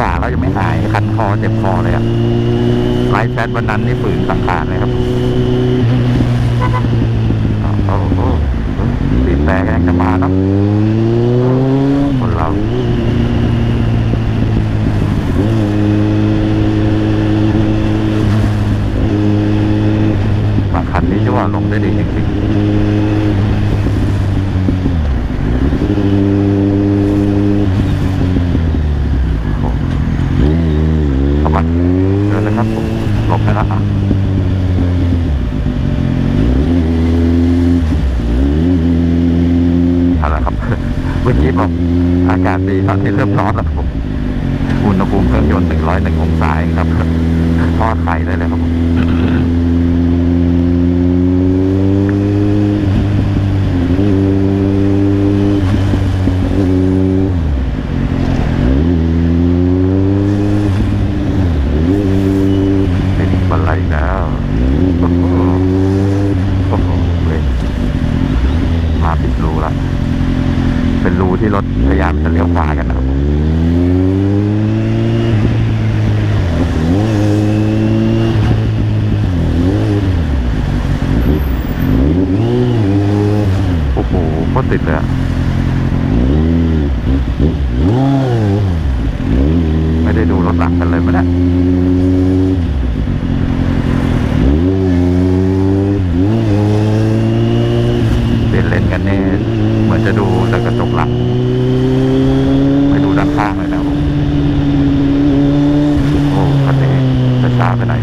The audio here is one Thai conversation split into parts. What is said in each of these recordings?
ว่าก็ยังไม่หายคันคอเจ็บคอเลยครับไลฟ์แชทวันนั้นนี่ฝืนสังขารเลยครับโอ้โหติดแต่ก็ยังจะมาเนาะคนเราบางคันนี้จะว่าลงได้ดีจริง นั่นแะครับผมหลบไปแล้ว เล่นกันเนี่เหมือนจะดูแต่กระจกหลังไม่ดูด้านข้างเลยนะผมโอ้คันนี้จะช้าไปไหน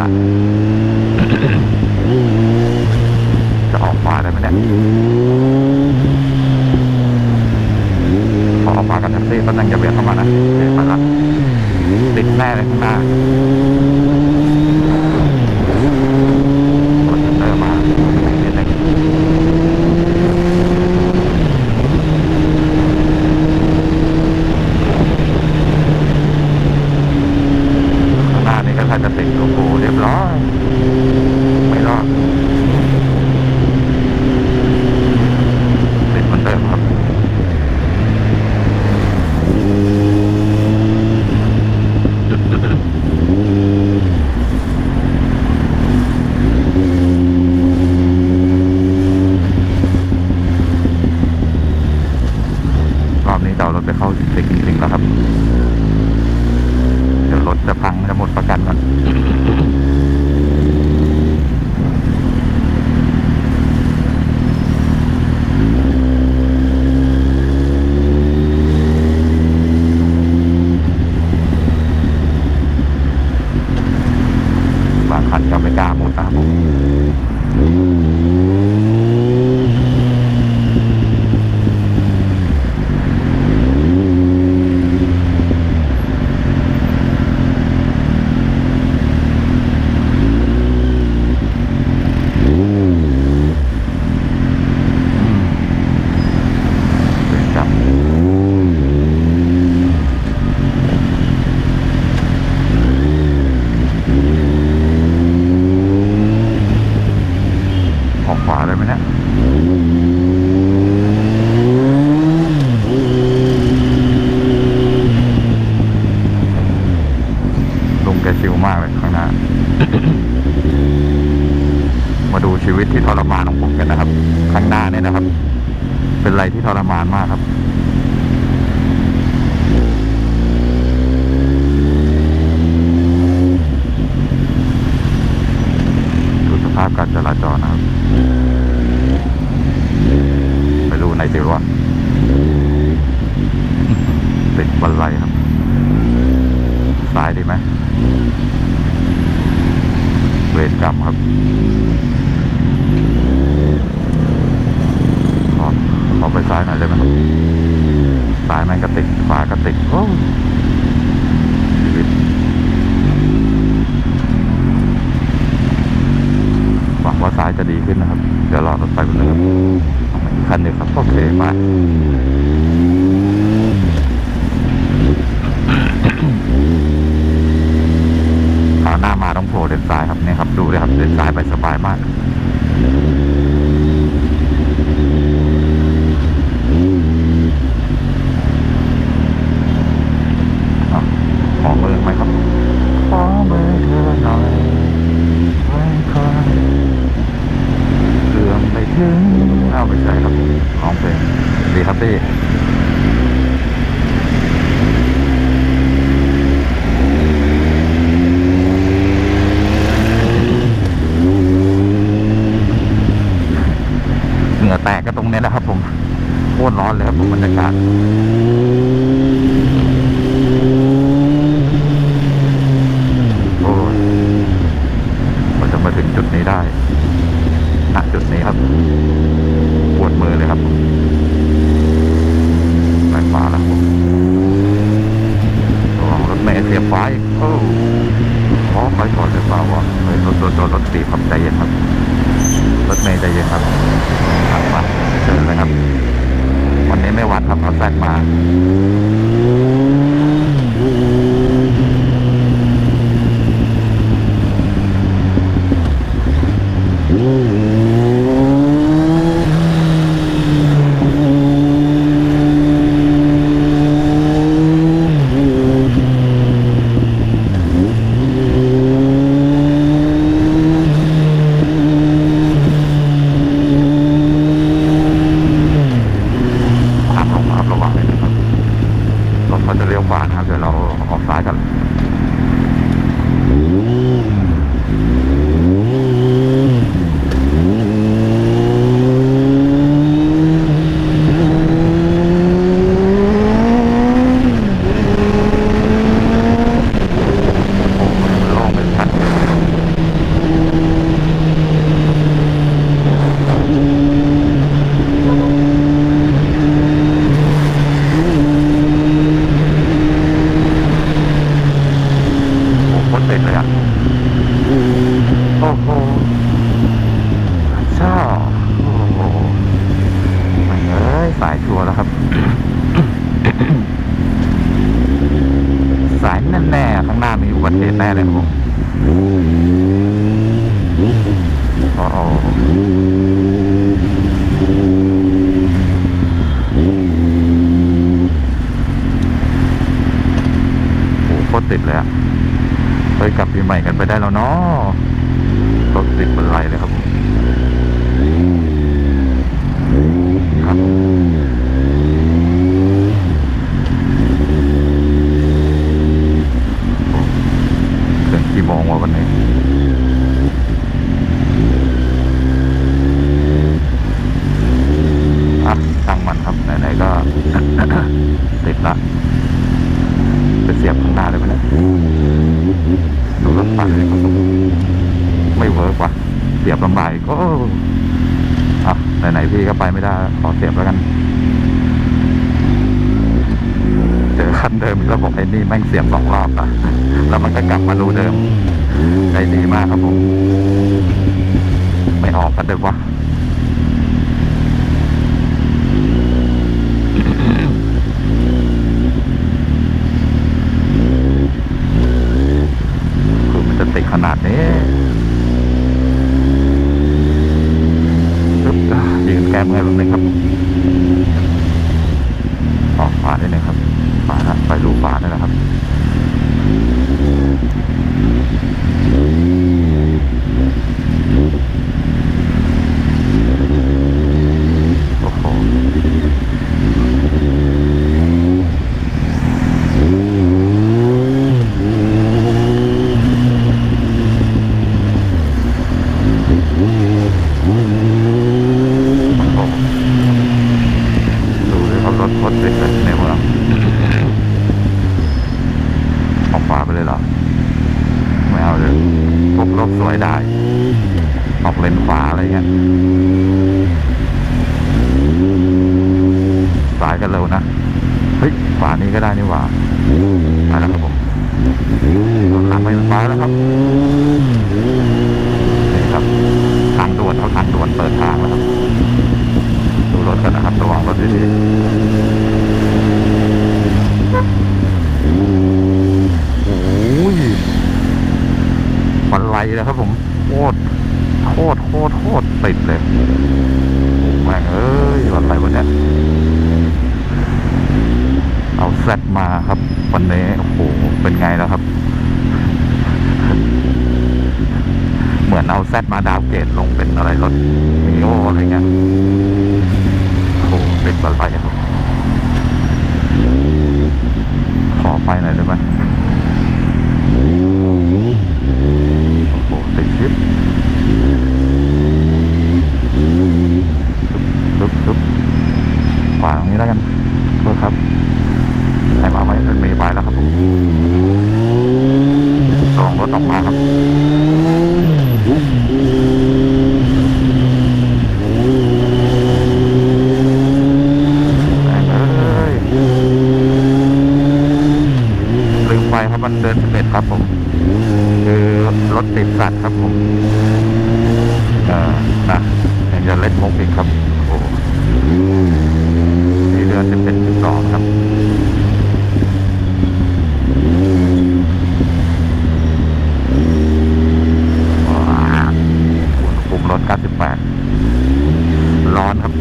ละจะออกขวาได้ไหมเนี่ยพอออกขวากับแท็กซี่ก็นั่งจะเบียดเข้ามานะเบียดมาละติดแน่เลยข้างหน้าายจะดีขึ้นนะครับ เดี๋ยวรอรถไฟไปเลยครับเอามาอีกคันหนึงครับ โอเคมาคราหน้ามาต้องโผล่เลนซ้ายครับเนี่ยครับ ดูเลยครับเลนซ้ายไปสบายมากอะขอมือไหมครับขอมือเธอหน่อยไว้คอยเรื่องไปถึงเอาไปใส่ครับร้องเพลงดีครับพี่เหงื่อแตกก็ตรงนี้ยนะครับผมโคตรร้อนเลยครับผมบรรยากาศโอ้ยเราจะมาถึงจุดนี้ได้ จุดนี้ครับปวดมือเลยครับผมแรงฟ้าแล้วผมระวังรถเมล์เสียบไฟโอ้ขอไฟก่อนหรือเปล่าวะเฮ้ยรถรถรถรถตีบครับใจเย็นครับ รถเมย์ใจเย็นครับขับมาเชิญเลยครับ วันนี้ไม่วัดครับเอาแซดมา ครับผมครับระวังเลยนะครับรถเขาจะเลี้ยวขวานะครับ เดี๋ยวเราออกซ้ายกัน โอ้โหมันโล่งเป็นชัดโอ้โหโคตรติดเลยอะ โอ้โหชอบโอ้โหไม่เอ้ย สายชัวร์แล้วครับ สายแน่ๆข้างหน้ามีอุบัติเหตุแน่เลยครับผมโอ้ โอ้โหโคตรติดเลยอะไปกลับปีใหม่กันไปได้แล้วเนาะรถติดเป็นไรเลยครับถึงกี่โมงวะวันนี้ อะ ช่างมันครับไหนๆก็ติดละไปเสียบข้างหน้าเลยไหมนี่ยดูรถไฟไม่เวิร์กว่ะเสียบลำบากก็อะไหนๆพี่ก็ไปไม่ได้ ขอเสียบแล้วกันเจอคันเดิมแล้วบอกไอ้นี่แม่งเสียบสองรอบอะแล้วมันก็กลับมารูเดิมใจดีมากครับผม ไม่ออกกันเลยวะ คือมั นจะติดขนาดนี้ปึ๊บอะยืนแก้มเงินนึงครับออกฝาได้เลยครับฝาละไปรูฝาได้แล้วครับ โอ้โห โอ้โหดูเลยครับรถรถติดเลยในเมืองออกขวาไปเลยเหรอ ไม่เอาเลยพวกรถสวยได้ ออกเลนขวาอะไรเงี้ยสายกันเร็วนะ เฮ้ยขวานี้ก็ได้นี่หว่าไปแล้วครับผมทางไปซ้ายแล้วครับ นี่ครับ ทางด่วนเขาทางด่วนเปิดทางแล้วครับ ดูรถกันนะครับระวังรถดีๆโอ้ยมันไหลแล้วครับผมโคตรโคตรโคตรโคตรติดเลยโอ้แม่งเอ้ยวันอะไรวันเนี้ยเอาแซดมาครับ วันนี้โอ้โหเป็นไงแล้วครับ เหมือนเอาแซดมาดาวเกตลงเป็นอะไรรถมี โออะไรเงี้ยโอ้โหติดบันไลครับ ขอไปหน่อยได้ไหมโอ้โหติดชิปซุบซุบขวาตรงนี้แล้วกันโทษครับใครมาไหมมันมีไว้แล้วครับผมลองรถออกมาครับ แม่งเอ้ยลืม ไปครับมันเดินสิบเอ็ดครับผมคือรถติดสัตว์ครับผมเออนะยังจะเล่นมุกอีกครับโอ้โหนี่เดือนสิบเอ็ดสิบสองครับว้าวอุณหภูมิรถ98ร้อนครับ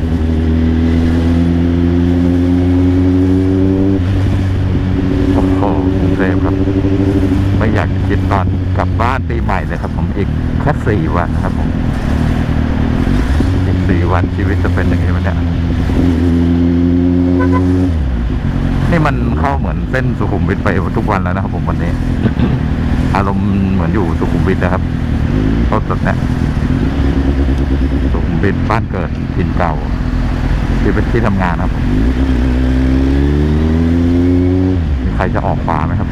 โอ้โห กรุงเทพครับ ไม่อยากจะคิดตอนกลับบ้านปีใหม่เลยครับ ผมอีกแค่สี่วันครับผมอีกสี่วันชีวิตจะเป็นอย่างนี้ไหมเนี่ยนี่มันเข้าเหมือนเส้นสุขุมวิทไปทุกวันแล้วนะครับ ผมวันนี้ อารมณ์เหมือนอยู่สุขุมวิทนะครับรถสดเนี่ยสุขุมวิทบ้านเกิดถิ่นเก่าที่เป็นที่ทำงานครับ ใครจะออกขวาไหมครับ